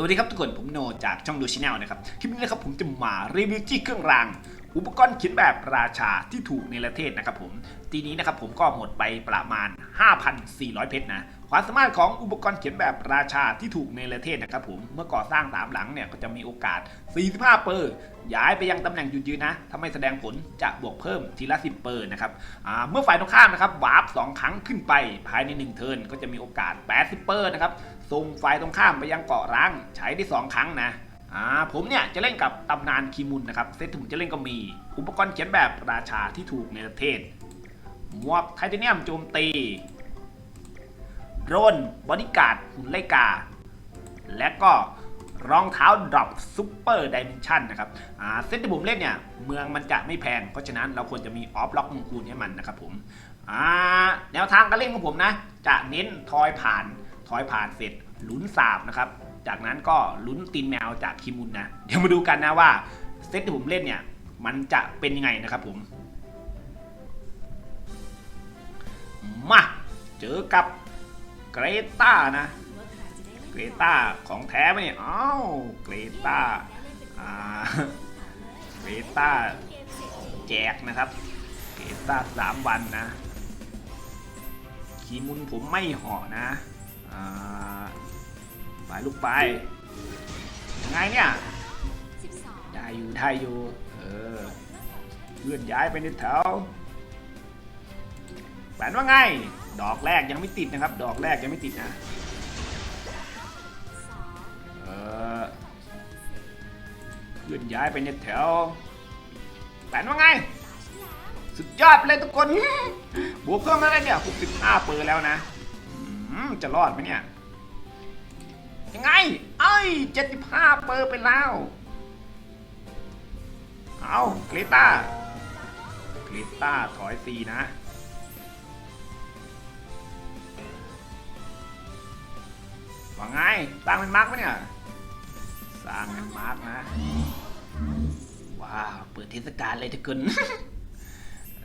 สวัสดีครับทุกคนผมโนจากช่องดูชแนลนะครับคลิปนี้นะครับผมจะมารีวิวที่เครื่องราง อุปกรณ์เขียนแบบราชาที่ถูกในประเทศนะครับผมทีนี้นะครับผมก็หมดไปประมาณ 5,400 เพชรนะ ความสามารถของอุปกรณ์เขียนแบบราชาที่ถูกในประเทศนะครับผมเมื่อก่อสร้างสามหลังเนี่ยก็จะมีโอกาส 45 เปอร์ย้ายไปยังตำแหน่งยืนๆนะถ้าไม่แสดงผลจะบวกเพิ่มทีละ 10 เปอร์นะครับเมื่อฝ่ายตรงข้ามนะครับวาร์ปสองครั้งขึ้นไปภายใน 1 เทิร์นก็จะมีโอกาส 80 เปอร์นะครับส่งฝ่ายตรงข้ามไปยังเกาะร้างใช้ได้ 2 ครั้งนะผมเนี่ยจะเล่นกับตำนานคีมุนนะครับเซตที่ผมจะเล่นก็มี อุปกรณ์เขียนแบบราชาที่ถูกในประเทศมวกไทเทเนียมโจมตี โดรนบอดี้การ์ดหุ่นไลกา และก็รองเท้าดรอปซูเปอร์ดิเมนชันนะครับอ่าเซตที่ผมเล่นเนี่ย เมืองมันจะไม่แพง เพราะฉะนั้นเราควรจะมีออฟล็อกมงคูลให้มันนะครับผมอ่าแนวทางการเล่นของผมนะ จะเน้นทอยผ่านทอยผ่านเสร็จลุ้นสาบนะครับ จากนั้นก็ลุ้นตีนแมวจากคิมุนนะ เดี๋ยวมาดูกันนะว่าเซตที่ผมเล่นเนี่ย มันจะเป็นยังไงนะครับผม มา เจอกับ เกรตานะเกรตาของแท้ไหมเนี่ยอ้าวเกรตาอ่าเกรตาแจกนะครับเกรตาสามวันนะขีมุนผมไม่ห่อนะอ่าไปลูกไปยังไงเนี่ยได้อยู่ได้อยู่เออเลื่อนย้ายไปในแถวแปลว่าไง ดอกแรกยังไม่ติดนะครับ ดอกแรกยังไม่ติดนะเออเลื่อนย้ายไปในแถวแปลว่าไง สุดยอดไปเลยทุกคน บวกเพิ่มอะไรเนี่ย65เปอร์แล้วนะอืมจะรอดไหมเนี่ยยังไง เอ้ย 75 เปอร์ไปแล้ว เอากริต้ากริต้าถอยสีนะ ว่าไงสร้างเป็นมาร์กไหมเนี่ย สร้างเป็นมาร์กนะ ว้าว เปิดเทศกาลเลยทุกคน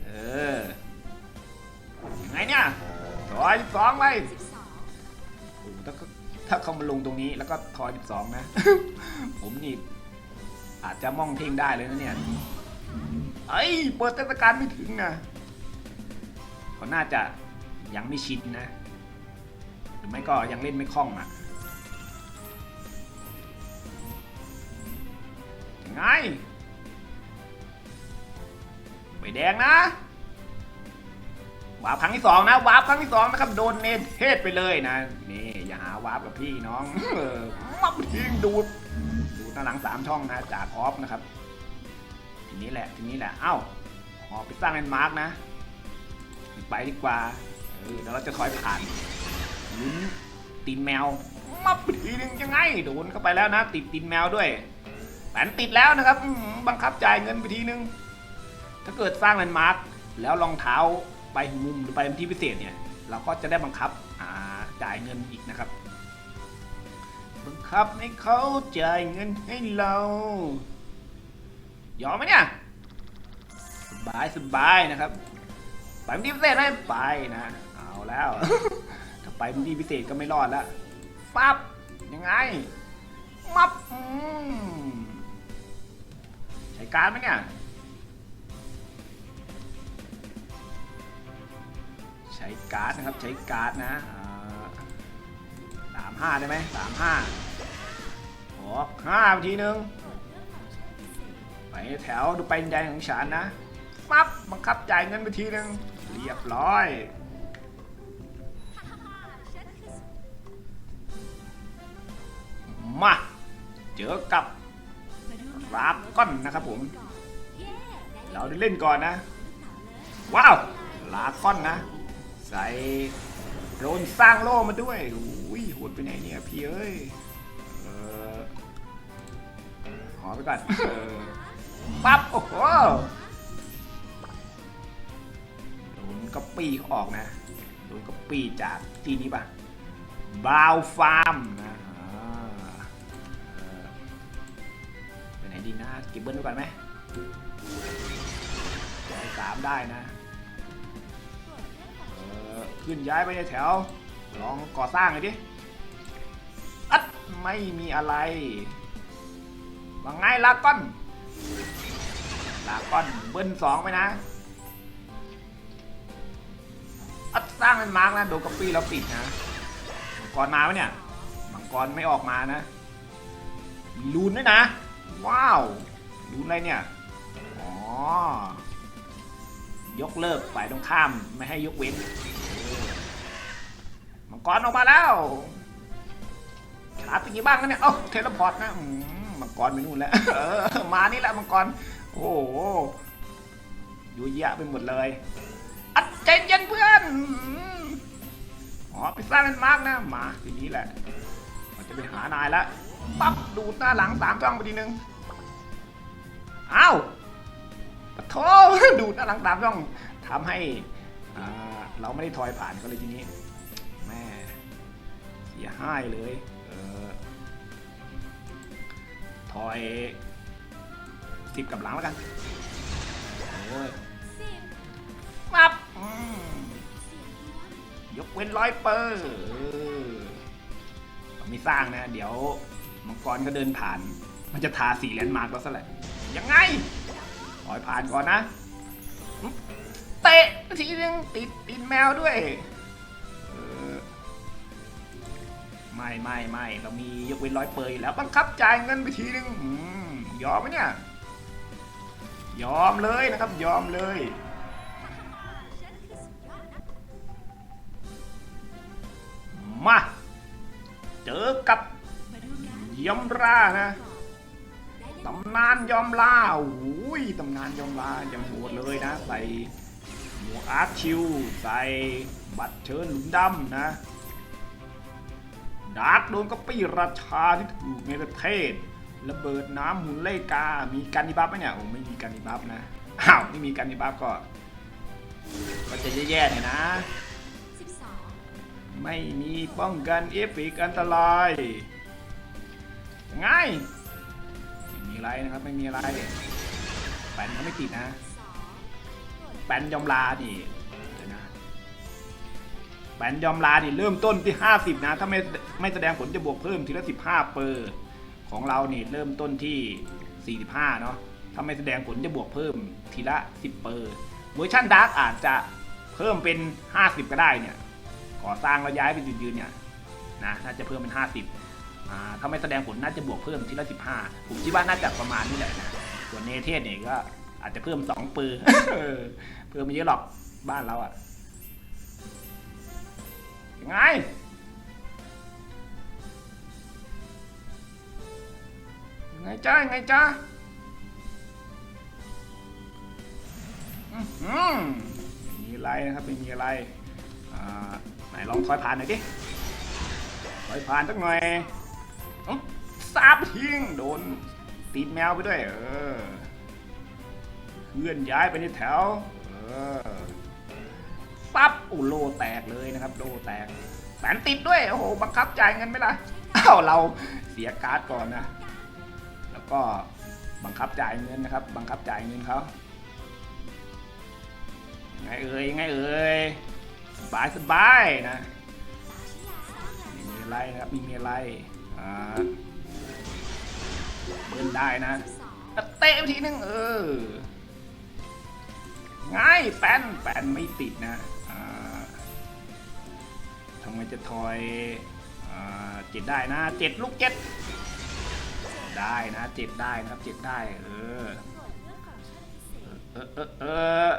เออยังไงเนี่ยถอยสองไปโอ้ถ้าถ้าเขามาลงตรงนี้แล้วก็ทอย12นะ ผมนี่อาจจะมองเพ่งได้เลยนะเนี่ยเอ้ยเปิดเทศกาลไม่ถึงนะเขาน่าจะยังไม่ชินนะ หรือไม่ก็ยังเล่นไม่คล่องอะ ไงใบแดงนะวาร์ปครั้งที่สองนะวาร์ปครั้งที่สองนะครับโดนเนเทศไปเลยนะนี่อย่าหาวาร์ปกับพี่น้องเออมับทิ้งดูดดูหน้าหลังสามช่องนะจากออฟนะครับ ทีนี้แหละทีนี้แหละเอ้าออกไปสร้างแลนด์มาร์กนะ ไปดีกว่าเออเดี๋ยวเราจะคอยผ่านลุ้นตีนแมวมับทีนึงยังไงโดนเข้าไปแล้วนะ ติดตีนแมวด้วย แผนติดแล้วนะครับบังคับจ่ายเงินไปทีนึง ถ้าเกิดสร้างแลนด์มาร์กแล้วรองเท้าไปมุมหรือไปที่พิเศษเนี่ยเราก็จะได้บังคับจ่ายเงินอีกนะครับ บังคับให้เขาจ่ายเงินให้เรา ยอมไหมเนี่ยสบายสบายนะครับ ไปพื้นที่พิเศษไหมไปนะ เอาแล้ว ถ้าไปพื้นที่พิเศษก็ไม่รอดแล้วปั๊บยังไง มับอืม ใช้การไหมเนี่ย ใช้การ์ดนะครับ ใช้การ์ดนะสามห้าได้ไหมสามห้าออกห้าทีนึง ไปแถวดูไปดินแดนของฉันนะ ปั๊บ บังคับจ่ายเงินไปทีนึง เรียบร้อยมา เจอกับ ก้อนนะครับผม เราได้เล่นก่อนนะ ว้าวลาก้อนนะ ใส่โดนสร้างโล่มาด้วยอุ้ยหดไปไหนเนี่ยพี่เอ้ยเออขอไปก่อนเออปั๊บโอ้โหโดนก็ปีเขาออกนะโดนก็ปีจากที่นี้ปะบาวฟาร์ม เบเบิ้ลไว้ก่อนไหมย้ายสามได้นะขึ้นย้ายไปในแถว ลองก่อสร้างเลยดิ อัดไม่มีอะไรว่าไงลาก้อน ลาก้อนเบิ้ลสองไปนะ อัดสร้างเป็นมาร์กนะโดนก๊อปปี้แล้วปิดนะมังกรมาไหมเนี่ย มังกรไม่ออกมานะ มีรูนด้วยนะ ว้าว รูนอะไรเนี่ย อ๋อ ยกเลิกฝ่ายตรงข้ามไม่ให้ยกเว้น มังกรออกมาแล้วชาเป็นยังบ้างนะเนี่ยเอ้าเทเลพอร์ตนะมังกรไปนู่นแล้วเออมานี่แหละมังกร โอ้โหอยู่เยอะไปหมดเลย อัดใจเย็นเพื่อน อ๋อไปสร้างเป็นมาร์กนะ มาทีนี้แหละ มันจะไปหานายแล้วปั๊บดูดหน้าหลังสามจ้องไปทีนึง อ้าวปะโถดูน้าหลังสามจ้องทำให้เราไม่ได้ทอยผ่านก็เลยทีนี้แม่เสียห้ายเลยเออทอยสิบกับหลังแล้วกันโอ้ยมับยกเว้นร้อยเปอร์มีสร้างนะ เดี๋ยวมังกรก็เดินผ่าน มันจะทาสีแลนด์มาร์กเราซะแหละ ยังไงถอยผ่านก่อนนะ เตะทีนึงติดติดแมวด้วยไม่ไม่ไม่เรามียกเว้นร้อยเปอร์อยู่แล้วบังคับจ่ายเงินไปทีนึงอยอมไหมเนี่ย ยอมเลยนะครับ ยอมเลยมา เจอกับยมรานะ ตำนานยอมล่าโอ้ยตำนานยอมล่ายังโหดเลยนะ ใส่หมวกอาร์ตชิวใส่บัตรเชิญหลุมดำนะดาร์กโดนก็ปี้ราชาที่ถูกในประเทศระเบิดน้ำหมุนเล่กา มีการนิบัฟไหมเนี่ยโอ้ไม่มีการนิบัฟนะอ้าวไม่มีการนิบัฟก็ ก็จะแย่ๆหน่ยนะ ไม่มีป้องกันเอฟเฟกอันตรายง่าย ไม่มีอะไรนะครับไม่มีอะไรแปนเขาไม่ติดนะแปนยอมลาดิเดี๋ยวนะแปนยอมลาดิเริ่มต้นที่ 50 นะ ถ้าไม่ไม่แสดงผลจะบวกเพิ่มทีละ 15 เปอร์ของเราเนี่เริ่มต้นที่ 45 เนาะถ้าไม่แสดงผลจะบวกเพิ่มทีละ 10 เปอร์เวอร์ชันดาร์กอาจจะเพิ่มเป็น 50 ก็ได้เนี่ยก่อสร้างแล้วย้ายไปจุดยืนเนี่ยนะน่าจะเพิ่มเป็น 50า ถ้าไม่แสดงผลน่าจะบวกเพิ่มทีละ 15 ผมคิดว่าน่าจะประมาณนี้แหละนะส่วนเนเธสเนี่ยก็อาจจะเพิ่ม 2 ปืนเพิ่มไม่เยอะหรอกบ้านเราอะยังไงยังไงจ้ายังไงจ้าอืมมีอะไรนะครับไม่มีอะไรอ่าไหนลองถอยผ่านหน่อยดิถอยผ่านสักหน่อย สาบทิ้งโดนตีดแมวไปด้วย เออเคลื่อนย้ายไปในแถว เออปั๊บอุโลแตกเลยนะครับ โลแตกแสนติดด้วย โอ้โห บังคับจ่ายเงินไหมล่ะอ้าวเราเสียการ์ดก่อนนะ แล้วก็บังคับจ่ายเงินนะครับ บังคับจ่ายเงินเขายังไงเอ่ยยังไงเอ่ยสบายสบายนะมีอะไรนะครับมีอะไร เบิ้ลได้นะเตะทีนึงเออ ง่ายแป้นแป้นไม่ติดนะทำไมจะทอยเจ็ดได้นะเจ็ดลูกเจ็ดได้นะเจ็ดได้นะครับเจ็ดได้เออเออเออเออ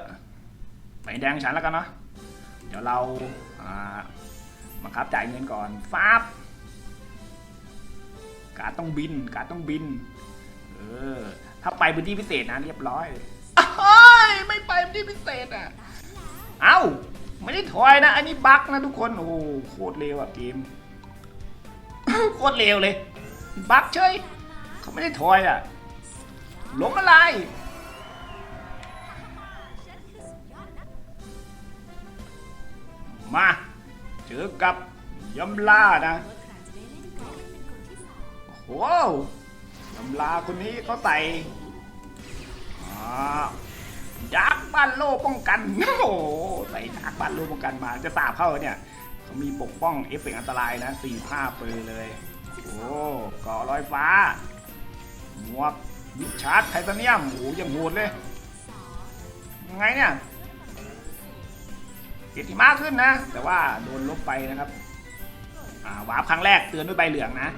ไปแดงฉันแล้วกันเนาะเดี๋ยวเราอ่าบังคับจ่ายเงินก่อนฟาบ การดต้องบิน การดต้องบิน เออ ถ้าไปพื้นที่พิเศษนะเรียบร้อยเฮ้ยไม่ไปพื้นที่พิเศษอะ เอ้า ไม่ได้ถอยนะ อันนี้บั๊กนะทุกคน โอ้โหโคตรเร็วอะเกม โคตรเร็วเลย บั๊กเฉยเขาไม่ได้ถอยอะล้มอะไรมา เจอกับยำลานะ โอ้โหยำลาคนนี้เขาใส่อ่าดักบ้านโลป้องกันโอ้โหใส่ดักบ้านโลป้องกันมาจะสาบเข้าเนี่ยเขามีปกป้องเอฟเฟกอันตรายนะสี่ผ้าเปอร์เลย โอ้กาะลอยฟ้า หมวกยิบชาร์จไทเทเนียมโอ้ยังโหดเลยยังไงเนี่ยเกียรติมาขึ้นนะ แต่ว่าโดนลบไปนะครับ อ่าวาร์ปครั้งแรกเตือนด้วยใบเหลืองนะ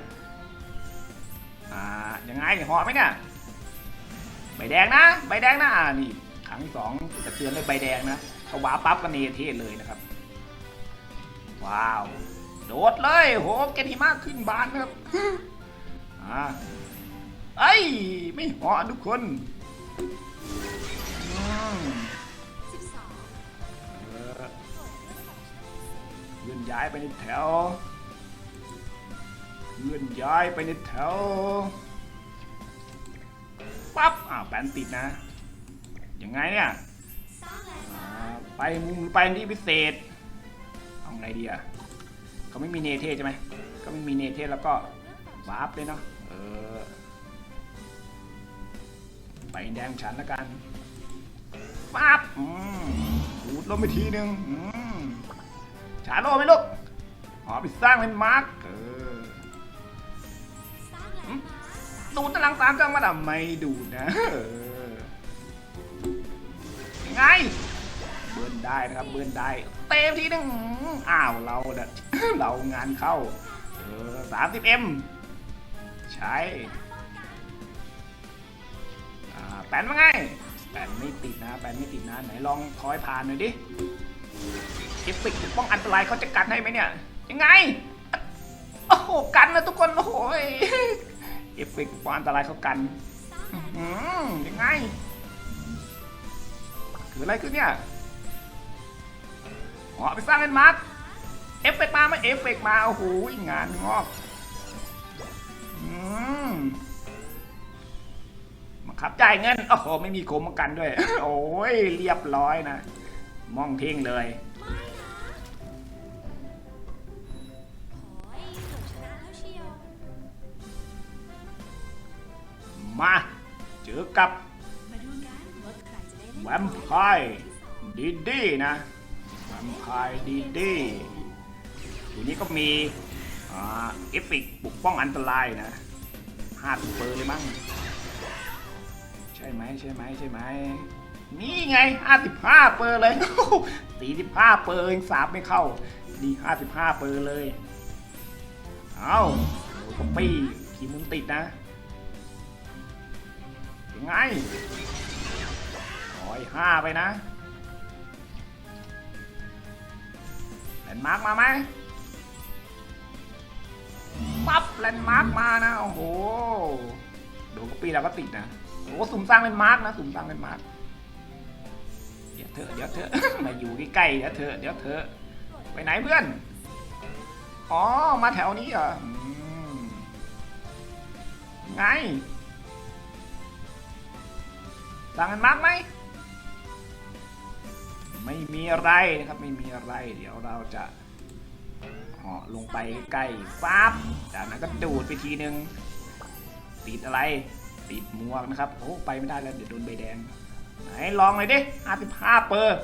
อ่ายังไงเหอไหมเนี่ยใบแดงนะ ใบแดงนะอ่านี่ครั้งที่สองจะเตือนด้วยใบแดงนะถ้าวาร์ปปั๊บก็เนเทศเลยนะครับ ว้าว โดดเลยโหเกยรติมาขึ้นบานนะครับอ่าเอ้ยไม่เหอทุกคนอืมเออเคลื่อนย้ายไปในแถว เคลื่อนย้ายไปในแถวปั๊บอ้าแปนติดนะ ยังไงเนี่ยไปมุมไปที่พิเศษ เอาไงดีอะเขาไม่มีเนเทศใช่ไหมก็ไม่มีเนเทศแล้วก็วาร์ปเลยเนาะเออไปแดงฉันแล้วกันปั๊บอืมหูดลงไปทีนึงอืมชาโลไหมลูกอ๋อไปสร้างเป็นมาร์กเออ ดูดตารางสามจังมาดำไม่ดูนะยังไง เบิร์นได้นะครับเบิร์นได้ เต็มทีนึงอ้าวเราเดเรางานเข้าเออสามสิบเอ็มใช่แปนว่าไงแปนไม่ติดนะแปนไม่ติดนะไหนลองทอยผ่านหน่อยดิเอฟเฟกต์ป้องอันตรายเขาจะกันให้ไหมเนี่ย ยังไง โอ้โห กันนะทุกคน โอ้โหย เอฟเฟกต์ป้องอันตรายเขากันยังไงคืออะไรขึ้นเนี่ยอ๋อไปสร้างเป็นมาร์คเอฟเฟกต์มาไหมเอฟเฟกต์มาโอ้โหงานงอกมาขับจ่ายเงินโอ้โหไม่มีโคมกันด้วย โอ้ยเรียบร้อยนะ มองเท่งเลย มา เจอกับแวมไพร์ดีดีนะแวมไพร์ดีดีตัวนี้ก็มีเอฟเฟกปกป้องอันตรายนะห้าสิบเปอร์เลยมั้งใช่ไหมใช่ไหมใช่ไหมนี่ไงห้าสิบห้าเปอร์เลยสี่สิบห้าเปอร์ยังสาบไม่เข้าดีห้าสิบห้าเปอร์เลย เอาโอ้ก็ปี้ขีมุนติดนะ ยังไงร้อยห้าไปนะแลนด์มาร์กมาไหมปั๊บแลนด์มาร์กมานะ โอ้โหโดนกปีเราก็ติดนะโอ้สุ่มสร้างเป็นมาร์กนะ สุ่มสร้างเป็นมาร์กเดี๋ยวเถอะเดี๋ยวเถอะมาอยู่ใกล้ๆเดี๋ยวเถอะเดี๋ยวเถอะไปไหนเพื่อน อ๋อ มาแถวนี้เหรอไง สร้างเป็นมากไหม ไม่มีอะไรนะครับไม่มีอะไร เดี๋ยวเราจะเหาะลงไปใกล้ปั๊บจากนั้นก็ดูดไปทีนึง ติดอะไร ติดหมวกนะครับ โอ้ไปไม่ได้แล้วเดี๋ยวโดนใบแดง ไหนลองเลยดิ55เปอร์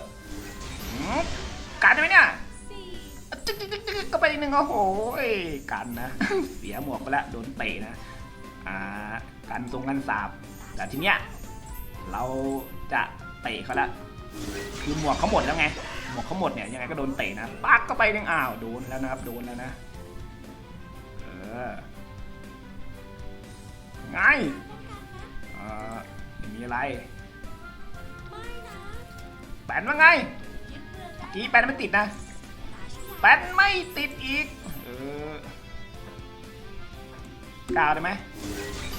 กันไหมเนี่ยก็ไปอีกหนึ่งโอ้โหกันนะ เสียหมวกไปแล้วโดนเตะนะ อ่า กันทรงกันสาบแต่ทีเนี้ย เราจะเตะเขาละคือหมวกเขาหมดแล้วไง หมวกเขาหมดเนี่ยยังไงก็โดนเตะนะปักก็ไปหนึ่งอ้าวโดนแล้วนะครับโดนแล้วนะเออไงเออมีอะไรแปนว่าไงกี้แปนไม่ติดนะแปนไม่ติดอีกเออก้าได้ไหม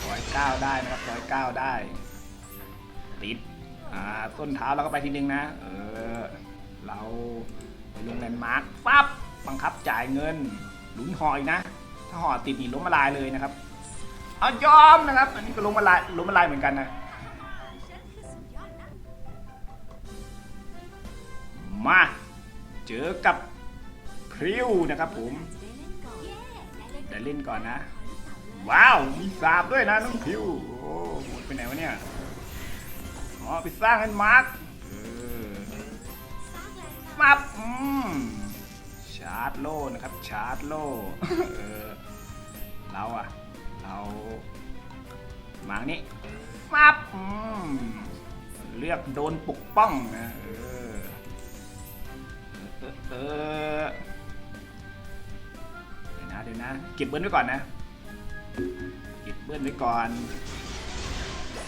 ร้อยเก้าได้นะครับร้อยเก้าได้ ติดอ่าส้นเท้าเราก็ไปทีนึงนะ เออ เราไปลงแลนด์มาร์คปั๊บบังคับจ่ายเงิน หลุนหอยนะ ถ้าห่อติดนี่ล้มละลายเลยนะครับ เอายอมนะครับ อันนี้ก็ล้มละลายล้มละลายเหมือนกันนะ มา เจอกับพริวนะครับผมเดี๋ยวเล่นก่อนนะ ว้าว มีสาบด้วยนะน้องพริวโอ้หมดไปไหนวะเนี่ย อ๋อไปสร้างให้มาร์คเออมาบอืมชาร์จโล่นะครับ ชาร์จโล่เออกเราอะเรามานี่มาบอืมเลือกโดนปกป้องนะเออเออเออเดี๋ยวนะเดี๋ยวนะ เก็บเบิ้ลไว้ก่อนนะ เก็บเบิ้ลไว้ก่อน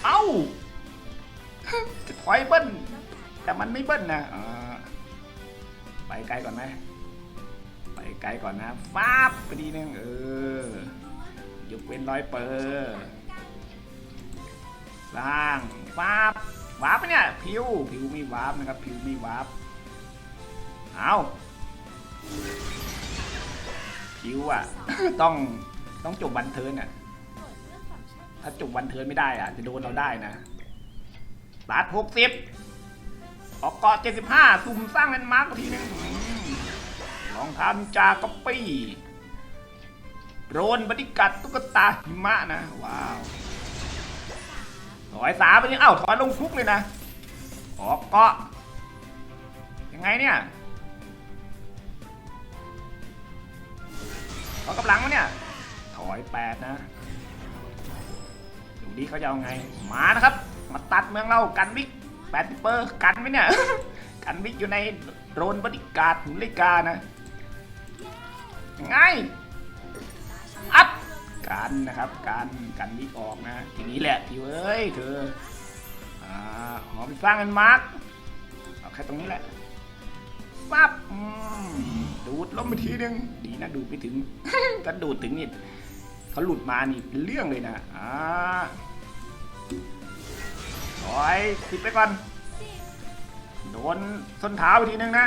เอ้าจะ ถอยเบิ้ลแต่มันไม่เบิ้ลนะไปไกลก่อนไหมไปไกลก่อนนะฟาบไปดีนึงเออยกเว้นร้อยเปอร์สร้างฟาบวาร์ปเนี่ยพิวพิวไม่วาร์ปนะครับพิวไม่วาร์ปเอาพิวอะ ต้องต้องจบวันเทิร์นอะถ้าจบวันเทิร์นไม่ได้อะ จะโดนเราได้นะ บาทหกสิบออกเกาะเจ็ดสิบห้าสุ่มสร้างแลนด์มาร์กทีนึงอืมรองเท้านินจาก็ปี้โรนบริกัดตุ๊กตาหิมะนะ ว้าวถอยสามไปนี่เอ้าถอยลงคุกเลยนะออกเกาะยังไงเนี่ยถอยกำลังวะเนี่ย ถอยแปดนะ ดูดิเขาจะเอาไง มานะครับ มาตัดเมืองเรากันวิกแปดเปอร์กันไหมเนี่ย กันวิกอยู่ในโดรนบริการถึงเลกานะไงอัพกันนะครับกันกันวิกออกนะ ทีนี้แหละพี่เอ้ยเธออ่าหอไปสร้างกันมาร์กเอาแค่ตรงนี้แหละปั๊บดูดล้มไปทีนึงดีนะดูดไปถึงถ้าดูดถึงนี่เขาหลุดมานี่เป็นเรื่องเลยนะอ่า ถอยติดไปก่อน โดนส้นเท้าไปทีนึงนะ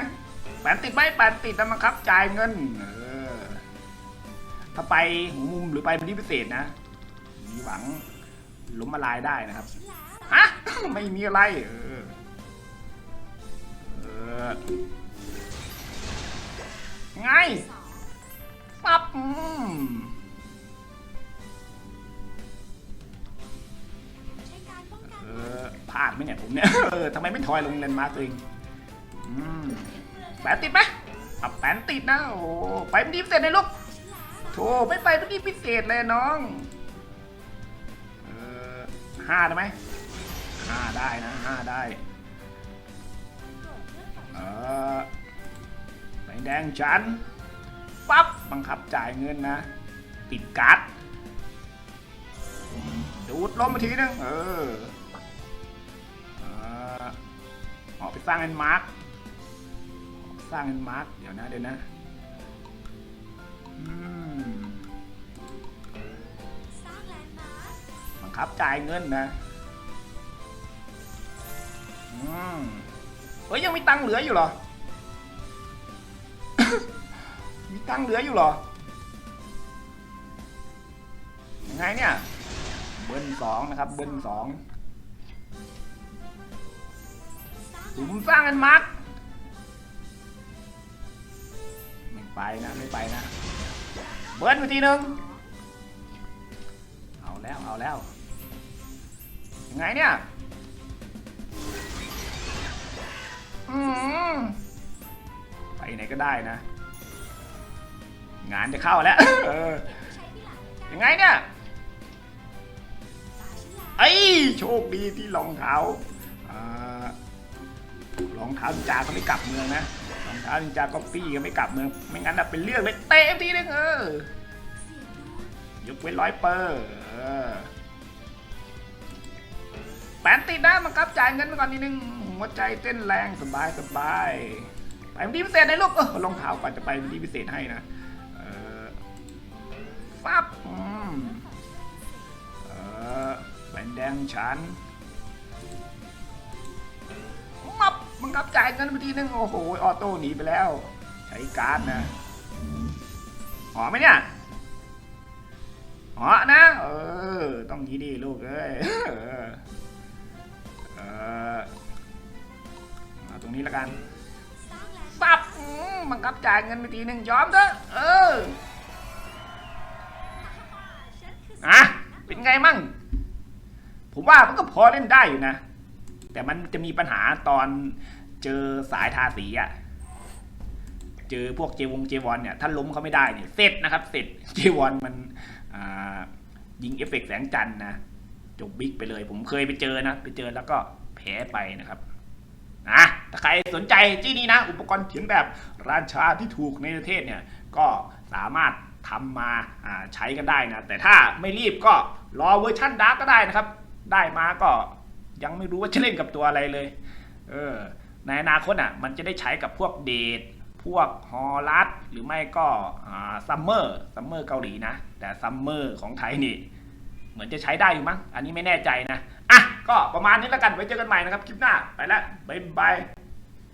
แปนติดไหมแปนติดนะมังครับ จ่ายเงิน เออ ถ้าไปหัวมุมหรือไปเป็นที่พิเศษนะ มีหวังล้มละลายได้นะครับฮะไม่มีอะไร เออ เออ ไง ปั๊บ ออพลาดไหมเนี่ยผมเนี่ย เออทำไมไม่ถอยลงเลนมาร์กตัวเองอืมแปนติดไหมอะแปนติดนะ โอ้ไปเป็นที่พิเศษเลยลูกโธ่ไม่ไปเป็นที่พิเศษเลยน้อง เออห้าได้ไหมห้าได้นะห้าได้ เออใบแดงจัน ปั๊บ บังคับจ่ายเงินนะ ติดการ์ดดูดล้มมาทีนึง เออ ออกไปสร้างแลนมาร์คสร้างแลนมาร์คเดี๋ยวนะเดี๋ยวนะอืมบังคับจ่ายเงินนะอืมเฮ้ยยังมีตังค์เหลืออยู่เหรอ มีตังค์เหลืออยู่เหรอ ยังไงเนี่ย เบิ้ลสองนะครับ เบิ้ลสอง สุมสร้างกันมาร์กไม่ไปนะไม่ไปนะเบิร์นไปทีนึงเอาแล้วเอาแล้วยังไงเนี่ยอืมไปไหนก็ได้นะ งานจะเข้าแล้วยังไงเนี่ยไอ้ยโชคดีที่รองเท้า รองเท้านินจาก็ไม่กลับเมืองนะรองเท้านินจาก็ปี้ก็ไม่กลับเมือง ไม่งั้นน่ะเป็นเรื่องเลยเตะทีนึงเออยกเว้นร้อยเปอร์แปนติดนะมันครับจ่ายเงินไปก่อนนิดนึงหัวใจเต้นแรงสบายสบายไปเป็นที่พิเศษเลยลูกเออรองเท้าก่อนจะไปเป็นที่พิเศษให้นะเออฟับอืมเออแบนแดงฉันายเงินไปทีนึง โอ้โห ออโต้หนีไปแล้ว ใช้การ์ดนะหอไหมเนี่ยหอนะ เออ ต้องนี้ดีลูกเอ้ยเออเออเอาตรงนี้ล้วกันปับมบังคับจ่ายเงินไปทีนึงยอมเถอะ เอออะเป็นไงมั่ง ผมว่ามันก็พอเล่นได้อยู่นะ แต่มันจะมีปัญหาตอน เจอสายทาสีอะเจอพวกเจวงเจวอนเนี่ยถ้าล้มเขาไม่ได้เนี่ยเสร็จนะครับ เสร็จเจวอนมันยิงเอฟเฟกต์แสงจันนะจบบิ๊กไปเลย ผมเคยไปเจอนะ ไปเจอแล้วก็แพ้ไปนะครับนะถ้าใครสนใจที่นี่นะ อุปกรณ์เขียนแบบราชาที่ถูกในประเทศเนี่ย ก็สามารถทำมาอ่าใช้กันได้นะ แต่ถ้าไม่รีบก็รอเวอร์ชั่นดาร์กก็ได้นะครับ ได้มาก็ยังไม่รู้ว่าจะเล่นกับตัวอะไรเลย เออ ในอนาคตอะมันจะได้ใช้กับพวกเดทพวกฮอลลัสหรือไม่ก็ซัมเมอร์ซัมเมอร์เกาหลีนะ แต่ซัมเมอร์ของไทยนี่ เหมือนจะใช้ได้อยู่มั้ง อันนี้ไม่แน่ใจนะ อะ ก็ประมาณนี้แล้วกันไว้เจอกันใหม่นะครับ คลิปหน้า ไปแล้ว บ๊ายบาย